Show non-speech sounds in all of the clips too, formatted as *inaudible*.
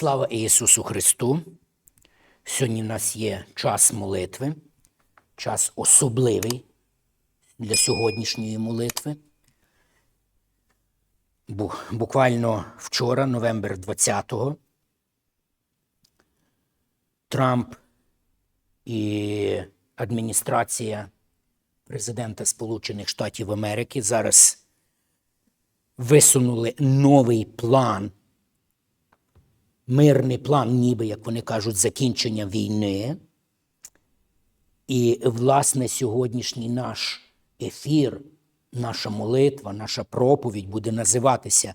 Слава Ісусу Христу! Сьогодні в нас є час молитви, час особливий для сьогоднішньої молитви. Буквально вчора, новембр 20-го, Трамп і адміністрація президента Сполучених Штатів Америки зараз висунули новий план мирний план, ніби, як вони кажуть, закінчення війни. І, власне, сьогоднішній наш ефір, наша молитва, наша проповідь буде називатися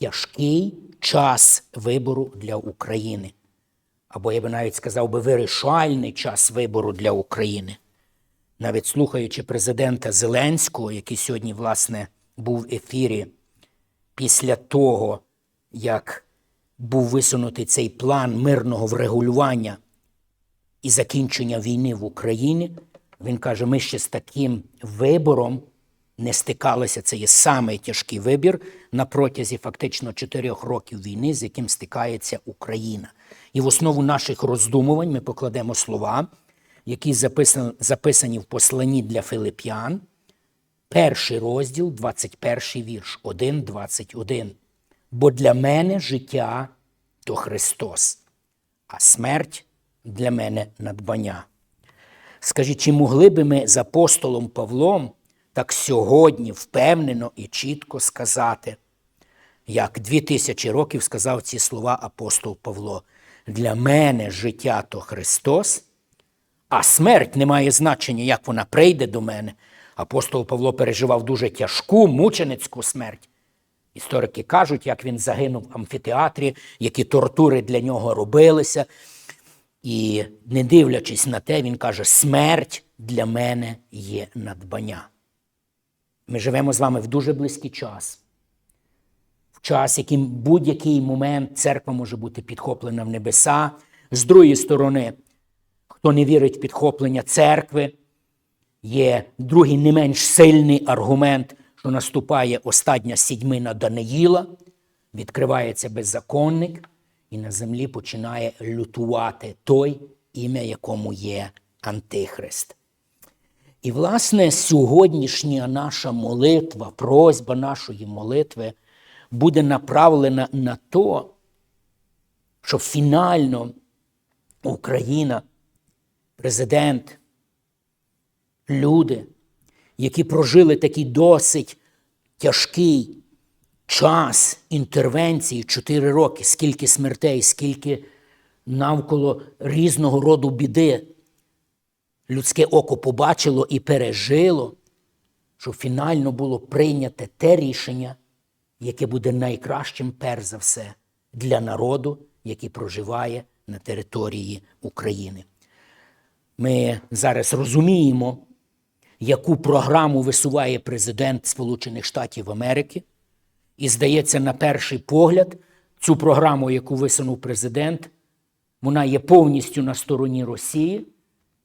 Тяжкий час вибору для України. Або я би навіть сказав би вирішальний час вибору для України. Навіть слухаючи президента Зеленського, який сьогодні, власне, був в ефірі після того, як був висунутий цей план мирного врегулювання і закінчення війни в Україні, він каже: ми ще з таким вибором не стикалися. Це є самий тяжкий вибір на протязі фактично чотирьох років війни, з яким стикається Україна. І в основу наших роздумувань ми покладемо слова, які записані, в посланні для Филип'ян, перший розділ, 21 вірш, 1.21. Бо для мене життя то Христос, а смерть для мене надбання. Скажіть, чи могли би ми з апостолом Павлом так сьогодні впевнено і чітко сказати, як дві тисячі років сказав ці слова апостол Павло: для мене життя то Христос, а смерть не має значення, як вона прийде до мене. Апостол Павло переживав дуже тяжку мученицьку смерть. Історики кажуть, як він загинув в амфітеатрі, які тортури для нього робилися. І не дивлячись на те, він каже: смерть для мене є надбання. Ми живемо з вами в дуже близький час. В час, яким будь-який момент церква може бути підхоплена в небеса. З другої сторони, хто не вірить в підхоплення церкви, є другий не менш сильний аргумент, що наступає остання сідьмина Даниїла, відкривається беззаконник, і на землі починає лютувати той, ім'я якому є Антихрист. І, власне, сьогоднішня наша молитва, просьба нашої молитви буде направлена на то, щоб фінально Україна, президент, люди, які прожили такий досить тяжкий час інтервенції 4 роки, скільки смертей, скільки навколо різного роду біди людське око побачило і пережило, щоб фінально було прийняте те рішення, яке буде найкращим, перш за все, для народу, який проживає на території України. Ми зараз розуміємо, яку програму висуває президент Сполучених Штатів Америки. І здається, на перший погляд, цю програму, яку висунув президент, вона є повністю на стороні Росії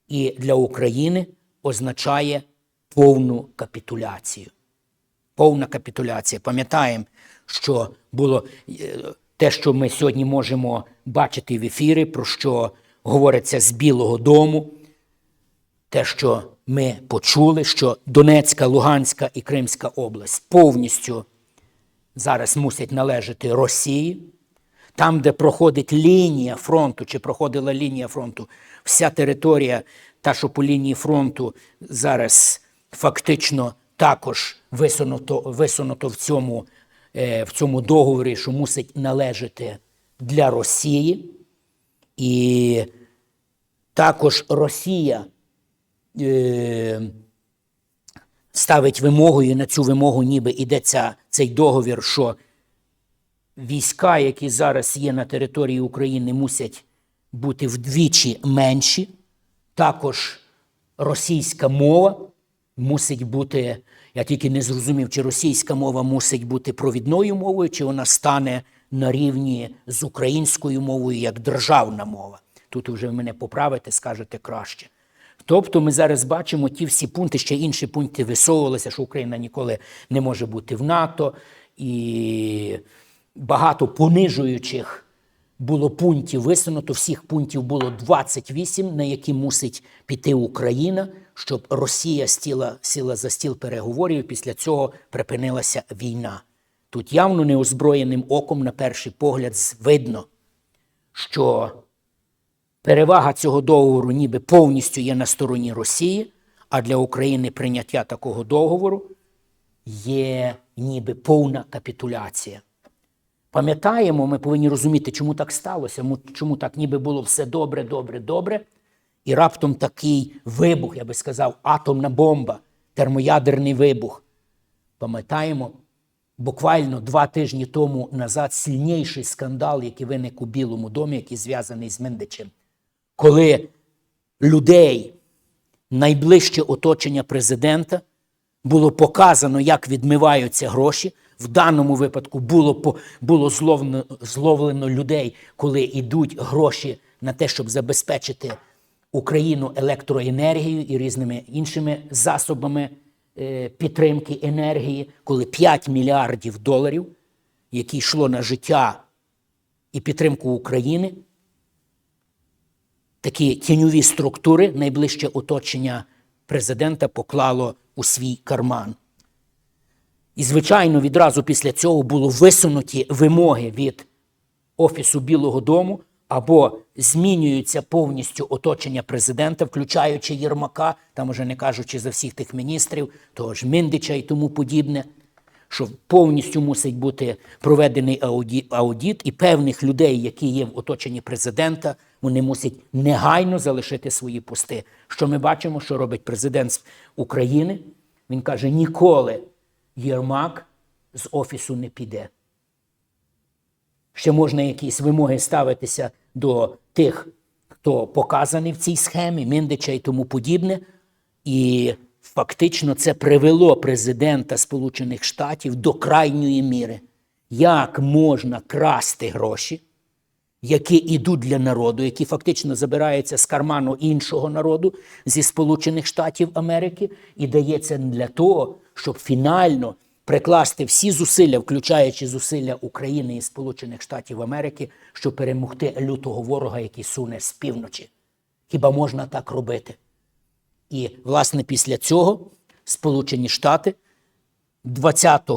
і для України означає повну капітуляцію. Повна капітуляція. Пам'ятаємо, що було е, те, що ми сьогодні можемо бачити в ефірі, про що говориться з Білого Дому те, що ми почули, що Донецька, Луганська і Кримська область повністю зараз мусять належати Росії. Там, де проходить лінія фронту, чи проходила лінія фронту, вся територія, та, що по лінії фронту зараз фактично також висунуто, висунуто в, цьому, е, в цьому договорі, що мусить належати для Росії. І також Росія ставить вимогою, і на цю вимогу ніби йдеться цей договір, що війська, які зараз є на території України, мусять бути вдвічі менші. Також російська мова мусить бути. Я тільки не зрозумів, чи російська мова мусить бути провідною мовою, чи вона стане на рівні з українською мовою як державна мова. Тут вже мене поправите, скажете краще. Тобто ми зараз бачимо ті всі пункти, ще інші пункти висовувалися, що Україна ніколи не може бути в НАТО, і багато понижуючих було пунктів висунуто, всіх пунктів було 28, на які мусить піти Україна, щоб Росія стіла, сіла за стіл переговорів. і Після цього припинилася війна. Тут явно неозброєним оком, на перший погляд, видно, що перевага цього договору ніби повністю є на стороні Росії, а для України прийняття такого договору є ніби повна капітуляція. Пам'ятаємо, ми повинні розуміти, чому так сталося, чому так ніби було все добре, добре, добре. І раптом такий вибух, я би сказав, атомна бомба, термоядерний вибух. Пам'ятаємо, буквально два тижні тому назад сильніший скандал, який виник у Білому домі, який зв'язаний з Мендичем, коли людей, найближче оточення президента, було показано, як відмиваються гроші. В даному випадку було, було зловлено, зловлено людей, коли йдуть гроші на те, щоб забезпечити Україну електроенергією і різними іншими засобами е, підтримки енергії, коли 5 мільярдів доларів, які йшло на життя і підтримку України, такі тіньові структури, найближче оточення президента поклало у свій карман. І, звичайно, відразу після цього було висунуті вимоги від Офісу Білого Дому або змінюються повністю оточення президента, включаючи Єрмака, там уже не кажучи за всіх тих міністрів, того ж Міндича і тому подібне, що повністю мусить бути проведений ауді- аудіт, і певних людей, які є в оточенні президента, вони мусять негайно залишити свої пости. Що ми бачимо, що робить президент України? Він каже: ніколи Єрмак з офісу не піде. Ще можна якісь вимоги ставитися до тих, хто показаний в цій схемі, Міндича і тому подібне. І фактично це привело президента Сполучених Штатів до крайньої міри. Як можна красти гроші, які йдуть для народу, які фактично забираються з карману іншого народу зі Сполучених Штатів Америки, і дається для того, щоб фінально прикласти всі зусилля, включаючи зусилля України і Сполучених Штатів Америки, щоб перемогти лютого ворога, який суне з півночі. Хіба можна так робити? І, власне, після цього Сполучені Штати 20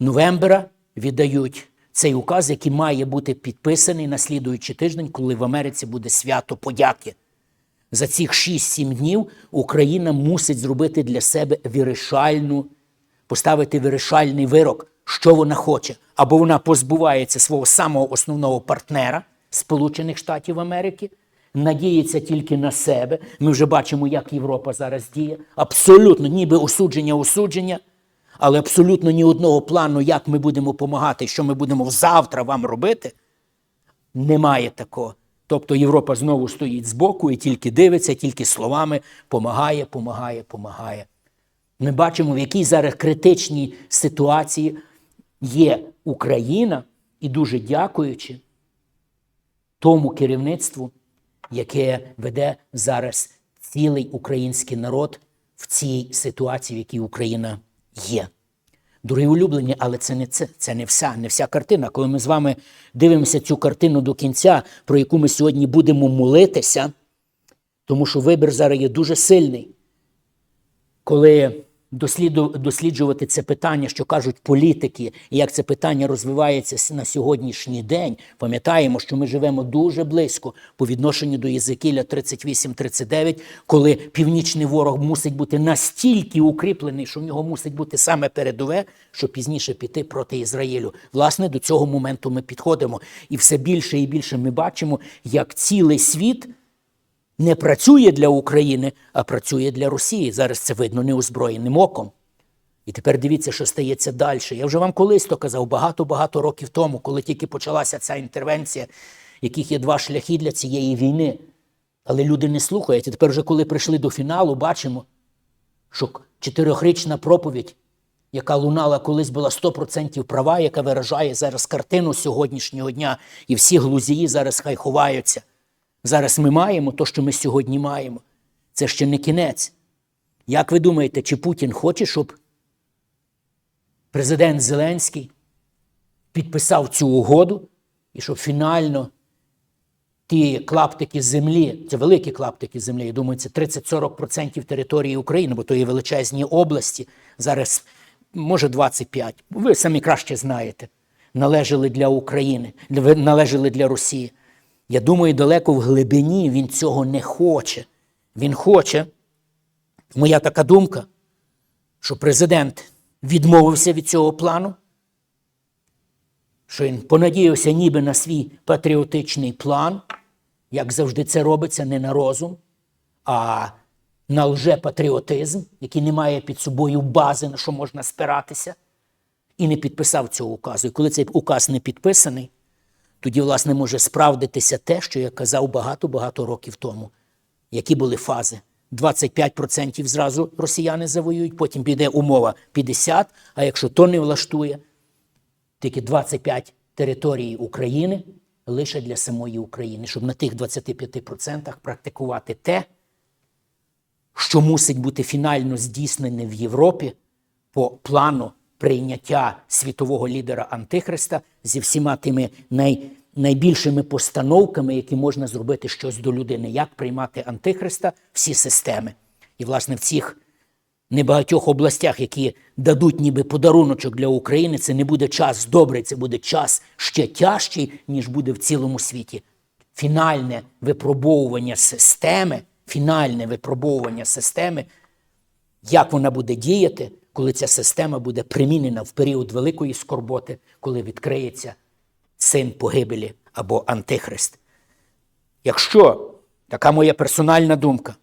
новембра віддають цей указ, який має бути підписаний на слідуючий тиждень, коли в Америці буде свято подяки. За цих 6-7 днів Україна мусить зробити для себе вирішальну, поставити вирішальний вирок, що вона хоче. Або вона позбувається свого самого основного партнера Сполучених Штатів Америки, надіється тільки на себе. Ми вже бачимо, як Європа зараз діє. Абсолютно, ніби осудження, осудження, але абсолютно ні одного плану, як ми будемо допомагати, що ми будемо завтра вам робити. Немає такого. Тобто Європа знову стоїть збоку і тільки дивиться, тільки словами помагає, помагає, помагає. Ми бачимо, в якій зараз критичній ситуації є Україна, і дуже дякуючи тому керівництву, яке веде зараз цілий український народ в цій ситуації, в якій Україна є. Дорогі улюблені, але це не це, це не вся, не вся картина. Коли ми з вами дивимося цю картину до кінця, про яку ми сьогодні будемо молитися, тому що вибір зараз є дуже сильний. Коли досліджувати це питання, що кажуть політики, і як це питання розвивається на сьогоднішній день, пам'ятаємо, що ми живемо дуже близько по відношенню до Єзекіля 38-39, коли північний ворог мусить бути настільки укріплений, що в нього мусить бути саме передове, щоб пізніше піти проти Ізраїлю. Власне, до цього моменту ми підходимо. І все більше і більше ми бачимо, як цілий світ не працює для України, а працює для Росії. Зараз це видно неозброєним оком. І тепер дивіться, що стається далі. Я вже вам колись то казав багато-багато років тому, коли тільки почалася ця інтервенція, яких є два шляхи для цієї війни. Але люди не слухають. І тепер, вже коли прийшли до фіналу, бачимо, що чотирьохрічна проповідь, яка лунала колись була 100% права, яка виражає зараз картину сьогоднішнього дня, і всі глузії зараз хай ховаються. Зараз ми маємо те, що ми сьогодні маємо. Це ще не кінець. Як ви думаєте, чи Путін хоче, щоб президент Зеленський підписав цю угоду і щоб фінально ті клаптики землі, це великі клаптики землі, я думаю, це 30-40% території України, бо то є величезні області. Зараз, може, 25. Ви самі краще знаєте. Належали для України, належали для Росії. Я думаю, далеко в глибині він цього не хоче. Він хоче, моя така думка, що президент відмовився від цього плану, що він понадіявся ніби на свій патріотичний план, як завжди це робиться, не на розум, а на лжепатріотизм, який не має під собою бази, на що можна спиратися, і не підписав цього указу. І коли цей указ не підписаний, тоді, власне, може справдитися те, що я казав багато-багато років тому. Які були фази? 25% зразу росіяни завоюють, потім піде умова 50%, а якщо то не влаштує, тільки 25 територій України лише для самої України, щоб на тих 25% практикувати те, що мусить бути фінально здійснене в Європі по плану прийняття світового лідера Антихриста зі всіма тими най, найбільшими постановками, які можна зробити щось до людини, як приймати Антихриста, всі системи. І, власне, в цих небагатьох областях, які дадуть ніби подаруночок для України, це не буде час добрий, це буде час ще тяжчий, ніж буде в цілому світі. Фінальне випробовування системи, фінальне випробовування системи, як вона буде діяти, коли ця система буде примінена в період великої скорботи, коли відкриється син погибелі або антихрист. Якщо така моя персональна думка,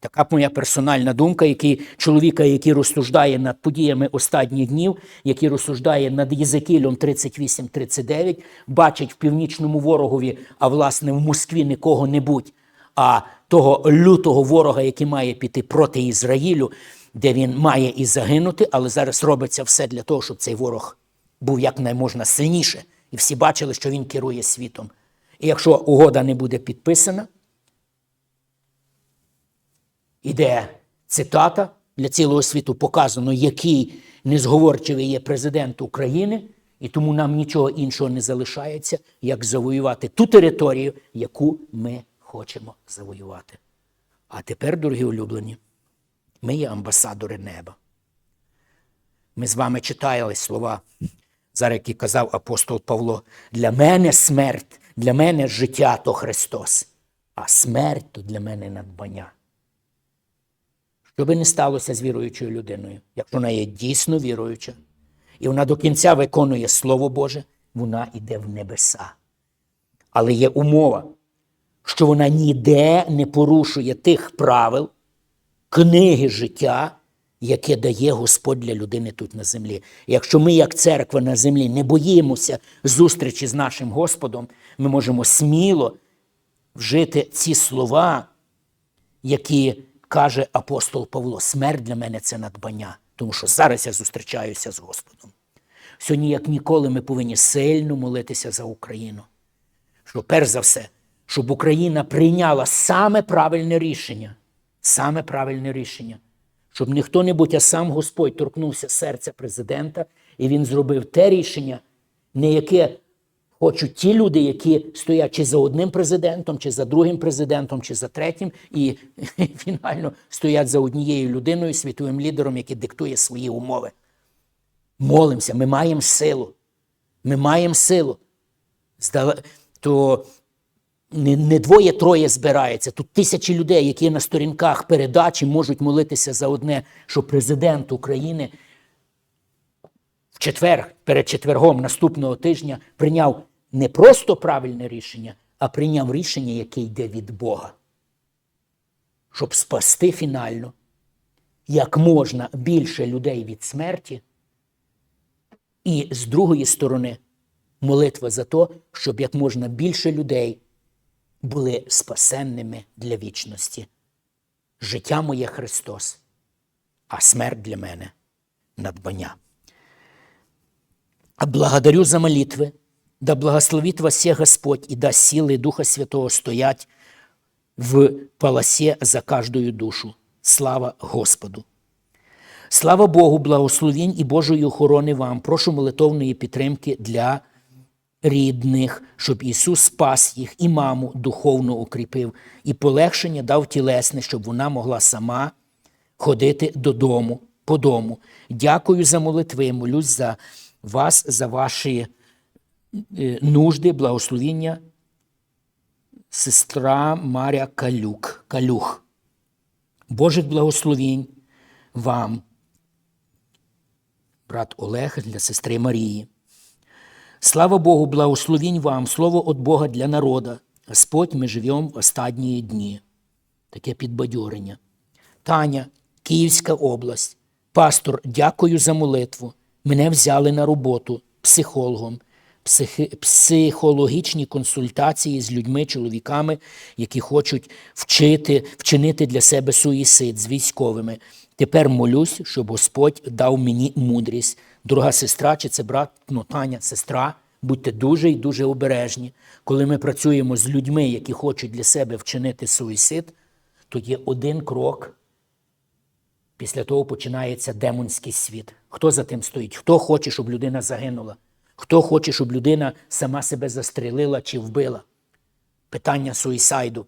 Така моя персональна думка, який чоловіка, який розсуждає над подіями останніх днів, який розсуждає над Єзекілем 38-39, бачить в північному ворогові, а власне в Москві не кого-небудь, а того лютого ворога, який має піти проти Ізраїлю, де він має і загинути, але зараз робиться все для того, щоб цей ворог був якнайможна сильніше. І всі бачили, що він керує світом. І якщо угода не буде підписана, іде цитата для цілого світу показано, який незговорчивий є президент України, і тому нам нічого іншого не залишається, як завоювати ту територію, яку ми хочемо завоювати. А тепер, дорогі улюблені, ми є амбасадори неба. Ми з вами читали слова, зараз які казав апостол Павло, для мене смерть, для мене життя то Христос, а смерть то для мене надбання. Що би не сталося з віруючою людиною, якщо вона є дійсно віруюча, і вона до кінця виконує Слово Боже, вона йде в небеса. Але є умова, що вона ніде не порушує тих правил, книги життя, яке дає Господь для людини тут на землі. Якщо ми, як церква на землі, не боїмося зустрічі з нашим Господом, ми можемо сміло вжити ці слова, які каже апостол Павло, смерть для мене це надбання, тому що зараз я зустрічаюся з Господом. Сьогодні, як ніколи, ми повинні сильно молитися за Україну. Що, перш за все, щоб Україна прийняла саме правильне рішення, саме правильне рішення, щоб не хто-небудь, а сам Господь торкнувся серця президента, і він зробив те рішення, не яке хочуть ті люди, які стоять чи за одним президентом, чи за другим президентом, чи за третім, і *laughs* фінально стоять за однією людиною, світовим лідером, який диктує свої умови. Молимося, ми маємо силу. Ми маємо силу. То не, не двоє-троє збирається. Тут тисячі людей, які на сторінках передачі можуть молитися за одне, що президент України в четвер, перед четвергом наступного тижня прийняв не просто правильне рішення, а прийняв рішення, яке йде від Бога. Щоб спасти фінально як можна більше людей від смерті, і з другої сторони молитва за те, щоб як можна більше людей були спасенними для вічності. Життя моє Христос, а смерть для мене надбання. А благодарю за молитвы, да благословит вас всех Господь и даст силы Духа Святого стоять в полосе за каждую душу. Слава Господу! Слава Богу, благословінь і Божої охорони вам. Прошу молитовної підтримки для рідних, щоб Ісус спас їх і маму духовно укріпив, і полегшення дав тілесне, щоб вона могла сама ходити додому, по дому. Дякую за молитви, молюсь за вас, за ваші е, нужди, благословіння. Сестра Маря Калюк, Калюх. Божих благословінь вам, брат Олег для сестри Марії. Слава Богу, благословінь вам, слово от Бога для народа. Господь, ми живемо в останні дні. Таке підбадьорення. Таня, Київська область. Пастор, дякую за молитву. Мене взяли на роботу психологом, психи, психологічні консультації з людьми, чоловіками, які хочуть вчити, вчинити для себе суїцид з військовими. Тепер молюсь, щоб Господь дав мені мудрість. Друга сестра, чи це брат, ну, Таня, сестра. Будьте дуже і дуже обережні. Коли ми працюємо з людьми, які хочуть для себе вчинити суїцид, то є один крок. Після того починається демонський світ. Хто за тим стоїть? Хто хоче, щоб людина загинула? Хто хоче, щоб людина сама себе застрелила чи вбила? Питання суїсайду.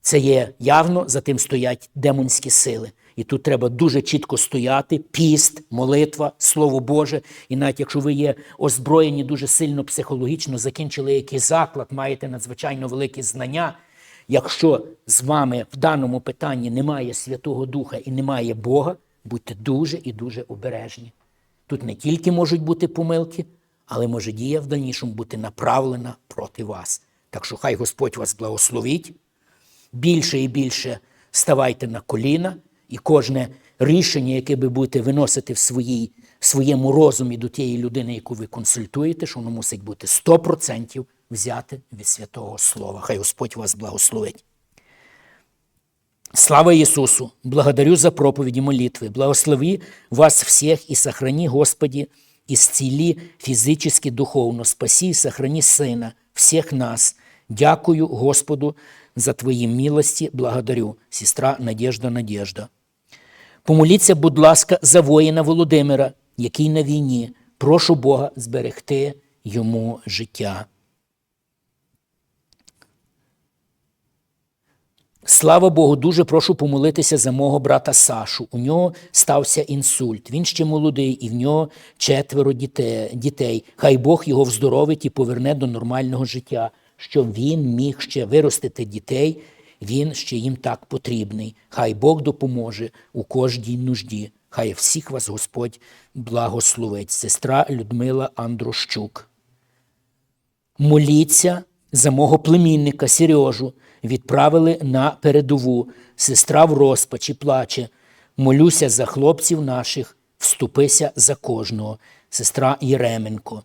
Це є явно, за тим стоять демонські сили. І тут треба дуже чітко стояти, піст, молитва, Слово Боже. І навіть якщо ви є озброєні дуже сильно психологічно, закінчили якийсь заклад, маєте надзвичайно великі знання. Якщо з вами в даному питанні немає Святого Духа і немає Бога, будьте дуже і дуже обережні. Тут не тільки можуть бути помилки, але може дія в дальнішому бути направлена проти вас. Так що хай Господь вас благословить. Більше і більше ставайте на коліна, і кожне рішення, яке ви будете виносити в своїй, в своєму розумі до тієї людини, яку ви консультуєте, що воно мусить бути 100% взяти від Святого Слова. Хай Господь вас благословить. Слава Ісусу! Благодарю за проповеди молитвы. Благослови вас всех и сохрани, Господи, исцели физически, духовно. Спаси и сохрани Сына, всех нас. Дякую Господу за Твої милості. Благодарю, сестра Надежда Надежда. Помоліться, будь ласка, за воїна Володимира, який на війні. Прошу Бога зберегти йому життя. Слава Богу, дуже прошу помолитися за мого брата Сашу. У нього стався інсульт. Він ще молодий, і в нього четверо дітей. Хай Бог його вздоровить і поверне до нормального життя, щоб він міг ще виростити дітей. Він ще їм так потрібний. Хай Бог допоможе у кожній нужді. Хай всіх вас Господь благословить. Сестра Людмила Андрощук. Моліться за мого племінника Сережу відправили на передову. Сестра в розпачі плаче. Молюся за хлопців наших, вступися за кожного. Сестра Єременко.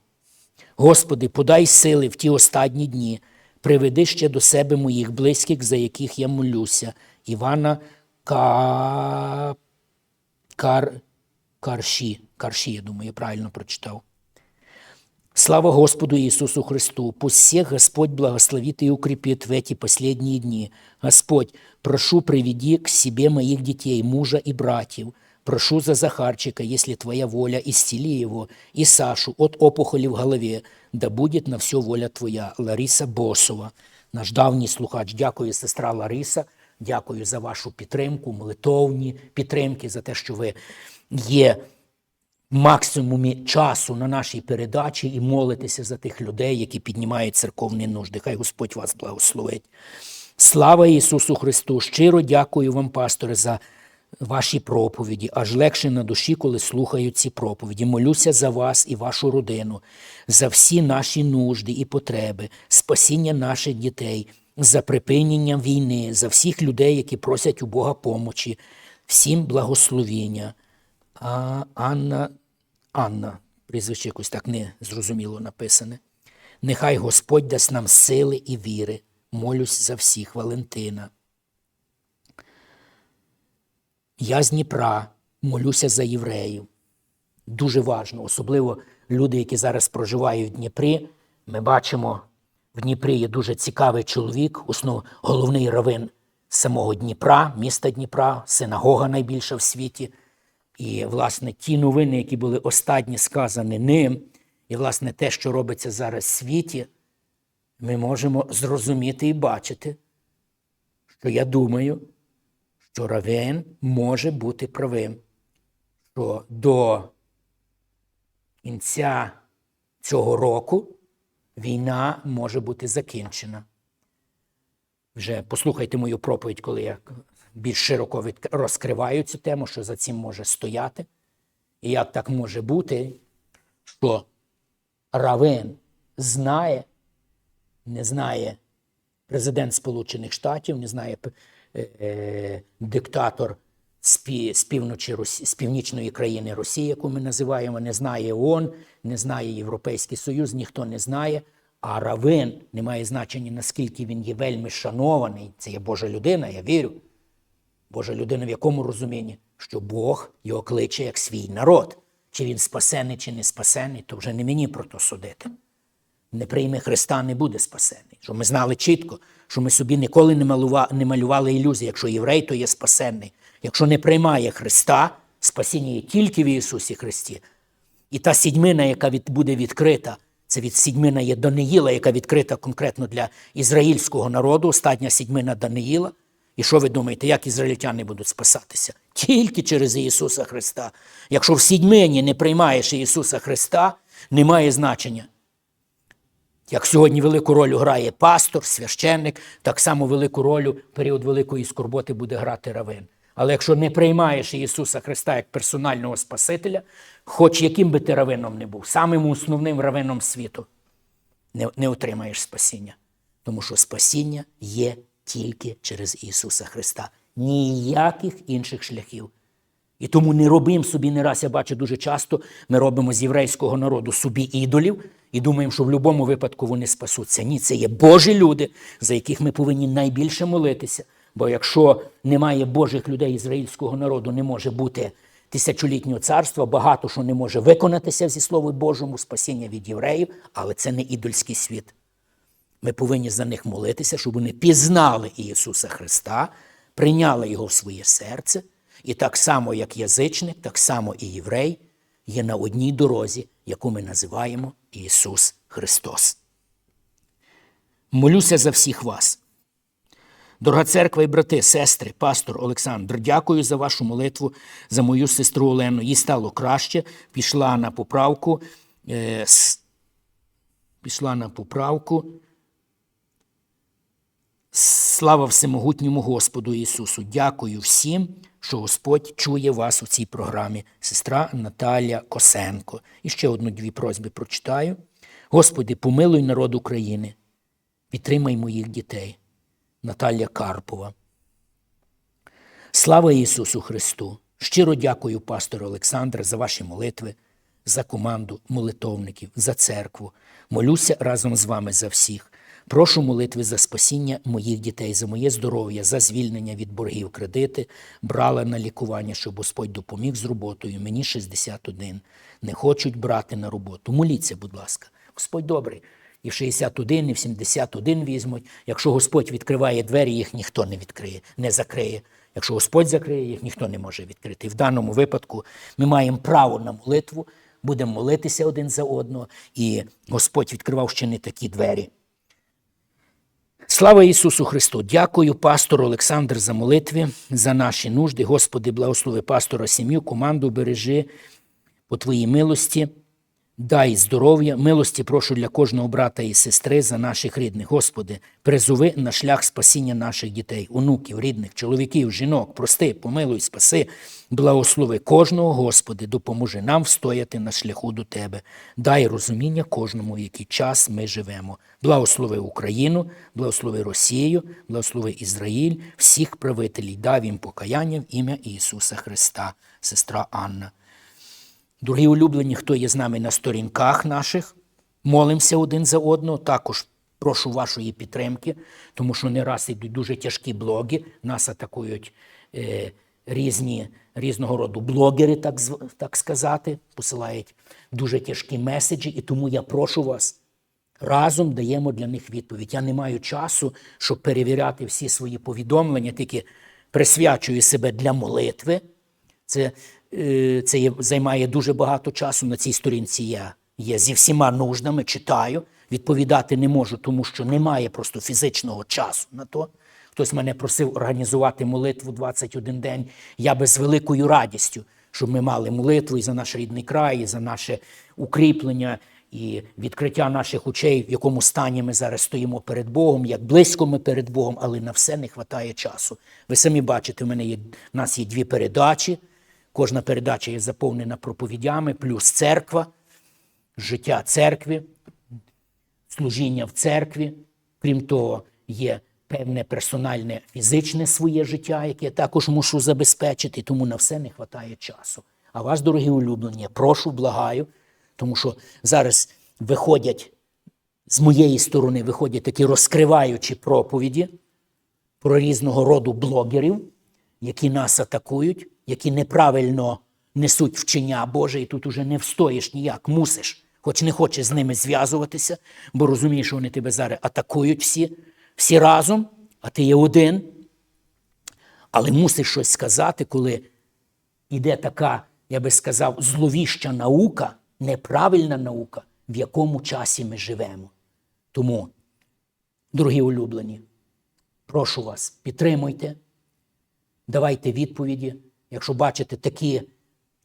Господи, подай сили в ті останні дні. Приведи ще до себе моїх близьких, за яких я молюся. Івана Ка... Кар... Карші. Карші, я думаю, я правильно прочитав. Слава Господу Иисусу Христу! Пусть всех Господь благословит и укрепит в эти последние дни. Господь, прошу, приведи к себе моих детей, мужа и братьев. Прошу за Захарчика, если Твоя воля, исцели его, и Сашу от опухоли в голове, да будет на все воля Твоя. Лариса Босова, наш давній слухач. Дякую, сестра Лариса. Дякую за вашу підтримку, молитовні підтримки, за те, що ви є максимумі часу на нашій передачі і молитися за тих людей, які піднімають церковні нужди. Хай Господь вас благословить. Слава Ісусу Христу! Щиро дякую вам, пасторе, за ваші проповіді. Аж легше на душі, коли слухаю ці проповіді. Молюся за вас і вашу родину, за всі наші нужди і потреби, спасіння наших дітей, за припинення війни, за всіх людей, які просять у Бога помочі, всім благословіння. А Анна Анна, прізвище якось так незрозуміло написане. Нехай Господь дасть нам сили і віри. Молюсь за всіх Валентина. Я з Дніпра молюся за євреїв. Дуже важно, особливо люди, які зараз проживають в Дніпрі. Ми бачимо, в Дніпрі є дуже цікавий чоловік, основ, головний равин самого Дніпра, міста Дніпра, синагога найбільша в світі. І, власне, ті новини, які були останні сказані ним, І, власне, те, що робиться зараз в світі, ми можемо зрозуміти і бачити, що я думаю, що Равен може бути правим, що до кінця цього року війна може бути закінчена. Вже послухайте мою проповідь, коли я більш широко розкриваю цю тему, що за цим може стояти. І як так може бути, що Равен знає, не знає президент Сполучених Штатів, не знає диктатор з, півночі, з північної країни Росії, яку ми називаємо, не знає ООН, не знає Європейський Союз, ніхто не знає. А Равен не має значення, наскільки він є вельми шанований. Це є Божа людина, я вірю. Божа людина в якому розумінні? Що Бог його кличе як свій народ. Чи він спасений, чи не спасений, то вже не мені про то судити. Не прийме Христа, не буде спасений. Що ми знали чітко, що ми собі ніколи не, малювали ілюзії. Якщо єврей, то є спасенний. Якщо не приймає Христа, спасіння є тільки в Ісусі Христі. І та сідьмина, яка від, буде відкрита, це від сідьмина є Даниїла, яка відкрита конкретно для ізраїльського народу, остання сідьмина Даниїла. І що ви думаєте, як ізраїльтяни будуть спасатися? Тільки через Ісуса Христа. Якщо в сідьмині не приймаєш Ісуса Христа, немає значення. Як сьогодні велику роль грає пастор, священник, так само велику роль в період великої скорботи буде грати равин. Але якщо не приймаєш Ісуса Христа як персонального Спасителя, хоч яким би ти равином не був, самим основним равином світу, не, не отримаєш спасіння. Тому що спасіння є тільки через Ісуса Христа. Ніяких інших шляхів. І тому не робимо собі не раз, я бачу дуже часто, ми робимо з єврейського народу собі ідолів і думаємо, що в будь-якому випадку вони спасуться. Ні, це є Божі люди, за яких ми повинні найбільше молитися. Бо якщо немає Божих людей ізраїльського народу, не може бути тисячолітнього царства, багато що не може виконатися зі Слову Божому, спасіння від євреїв, але це не ідольський світ. Ми повинні за них молитися, щоб вони пізнали Ісуса Христа, прийняли Його в своє серце. І так само, як язичник, так само і єврей є на одній дорозі, яку ми називаємо Ісус Христос. Молюся за всіх вас. Дорога церква і брати, сестри, пастор Олександр, дякую за вашу молитву за мою сестру Олену. Їй стало краще, пішла на поправку. Е, пішла на поправку. Слава всемогутньому Господу Ісусу! Дякую всім, що Господь чує вас у цій програмі. Сестра Наталія Косенко. І ще одну-дві просьби прочитаю. Господи, помилуй народ України, підтримай моїх дітей. Наталія Карпова. Слава Ісусу Христу! Щиро дякую, пастору Олександр, за ваші молитви, за команду молитовників, за церкву. Молюся разом з вами за всіх. Прошу молитви за спасіння моїх дітей, за моє здоров'я, за звільнення від боргів кредити, брала на лікування, щоб Господь допоміг з роботою. Мені 61. Не хочуть брати на роботу. Моліться, будь ласка. Господь добрий. І в 61, і в 71 візьмуть. Якщо Господь відкриває двері, їх ніхто не відкриє, не закриє. Якщо Господь закриє, їх ніхто не може відкрити. І в даному випадку ми маємо право на молитву, будемо молитися один за одного, і Господь відкривав ще не такі двері. Слава Ісусу Христу! Дякую пастору Олександр за молитви, за наші нужди. Господи, благослови пастора сім'ю, команду бережи по Твоїй милості. Дай здоров'я, милості прошу для кожного брата і сестри за наших рідних. Господи, призови на шлях спасіння наших дітей, онуків, рідних, чоловіків, жінок, прости, помилуй, спаси, благослови кожного, Господи, допоможи нам встояти на шляху до Тебе. Дай розуміння кожному, в який час ми живемо. Благослови Україну, благослови Росію, благослови Ізраїль, всіх правителів, дай їм покаяння в ім'я Ісуса Христа, сестра Анна. Дорогі улюблені, хто є з нами на сторінках наших, молимося один за одного. Також прошу вашої підтримки, тому що не раз йдуть дуже тяжкі блоги. Нас атакують е, різні, різного роду блогери, так, так сказати, посилають дуже тяжкі меседжі, і тому я прошу вас. Разом даємо для них відповідь. Я не маю часу, щоб перевіряти всі свої повідомлення, тільки присвячую себе для молитви. Це, це є, займає дуже багато часу. На цій сторінці я є зі всіма нуждами, читаю. Відповідати не можу, тому що немає просто фізичного часу на то. Хтось мене просив організувати молитву 21 день. Я би з великою радістю, щоб ми мали молитву і за наш рідний край, і за наше укріплення, і відкриття наших очей, в якому стані ми зараз стоїмо перед Богом, як близько ми перед Богом, але на все не вистачає часу. Ви самі бачите, в мене є, в нас є дві передачі. Кожна передача є заповнена проповідями, плюс церква, життя церкви, служіння в церкві. Крім того, є певне персональне фізичне своє життя, яке я також мушу забезпечити, тому на все не вистачає часу. А вас, дорогі улюблені, я прошу, благаю, тому що зараз виходять з моєї сторони виходять такі розкриваючі проповіді про різного роду блогерів, які нас атакують, які неправильно несуть вчення Боже, і тут уже не встоїш ніяк, мусиш, хоч не хочеш з ними зв'язуватися, бо розумієш, що вони тебе зараз атакують всі, всі разом, а ти є один. Але мусиш щось сказати, коли іде така, я би сказав, зловіща наука, неправильна наука, в якому часі ми живемо. Тому, дорогі улюблені, прошу вас, підтримуйте, давайте відповіді. Якщо бачите такі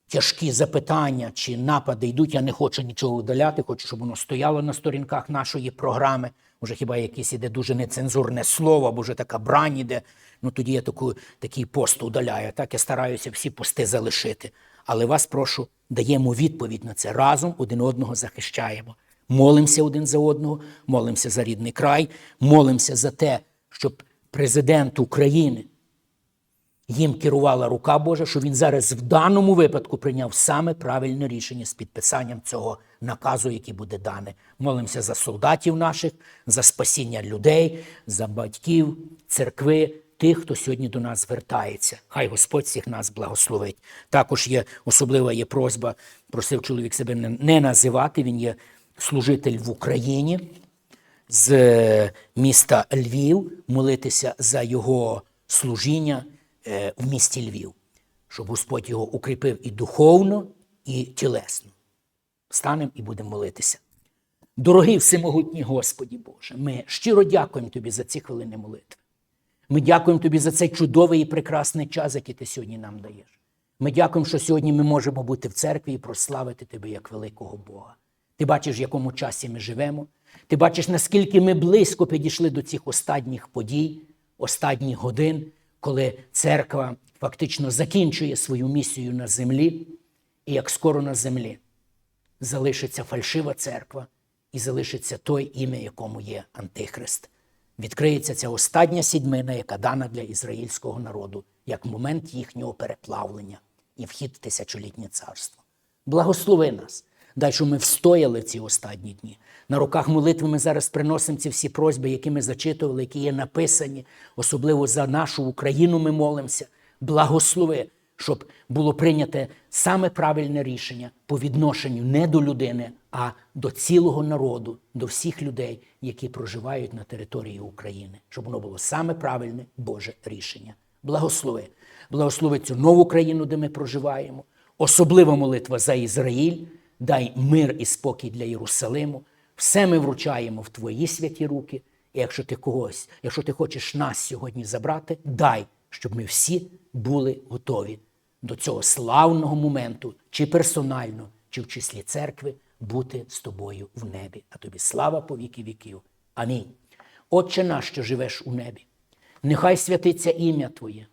тяжкі запитання чи напади йдуть, я не хочу нічого удаляти, хочу, щоб воно стояло на сторінках нашої програми. Може, хіба якесь іде дуже нецензурне слово, або вже така брань іде, ну тоді я таку, такий пост удаляю. Так я стараюся всі пости залишити. Але вас прошу, даємо відповідь на це разом, один одного захищаємо. Молимося один за одного, молимося за рідний край, молимося за те, щоб президент України їм керувала рука Божа, що він зараз в даному випадку прийняв саме правильне рішення з підписанням цього наказу, який буде дане. Молимося за солдатів наших, за спасіння людей, за батьків, церкви, тих, хто сьогодні до нас звертається. Хай Господь всіх нас благословить. Також є особлива є просьба, просив чоловік себе не, називати. Він є служитель в Україні з е, міста Львів, молитися за його служіння в місті Львів, щоб Господь його укріпив і духовно, і тілесно. Станемо і будемо молитися. Дорогий всемогутній Господі Боже, ми щиро дякуємо Тобі за ці хвилини молитви. Ми дякуємо Тобі за цей чудовий і прекрасний час, який ти сьогодні нам даєш. Ми дякуємо, що сьогодні ми можемо бути в церкві і прославити Тебе як великого Бога. Ти бачиш, в якому часі ми живемо. Ти бачиш, наскільки ми близько підійшли до цих останніх подій, останніх годин, коли церква фактично закінчує свою місію на землі, і як скоро на землі залишиться фальшива церква і залишиться той ім'я, якому є Антихрист. Відкриється ця остання сідмина, яка дана для ізраїльського народу, як момент їхнього переплавлення і вхід в тисячолітнє царство. Благослови нас, дай, щоб ми встояли в ці останні дні. На руках молитви ми зараз приносимо ці всі просьби, які ми зачитували, які є написані, особливо за нашу Україну ми молимося. Благослови, щоб було прийняте саме правильне рішення по відношенню не до людини, а до цілого народу, до всіх людей, які проживають на території України, щоб воно було саме правильне Боже рішення. Благослови. Благослови цю нову країну, де ми проживаємо. Особлива молитва за Ізраїль. Дай мир і спокій для Єрусалиму. Все ми вручаємо в Твої святі руки. І якщо ти когось, якщо ти хочеш нас сьогодні забрати, дай, щоб ми всі були готові до цього славного моменту, чи персонально, чи в числі церкви, бути з тобою в небі. А тобі слава по віки віків. Амінь. Отче наш, що живеш у небі, нехай святиться ім'я Твоє,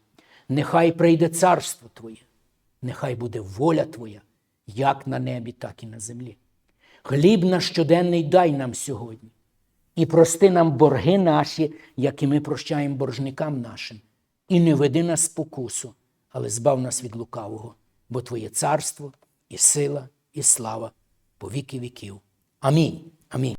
нехай прийде царство Твоє, нехай буде воля Твоя, як на небі, так і на землі. Хліб наш щоденний дай нам сьогодні, і прости нам борги наші, як і ми прощаємо боржникам нашим. І не веди нас спокусу, але збав нас від лукавого, бо Твоє царство і сила, і слава по віки віків. Амінь. Амінь.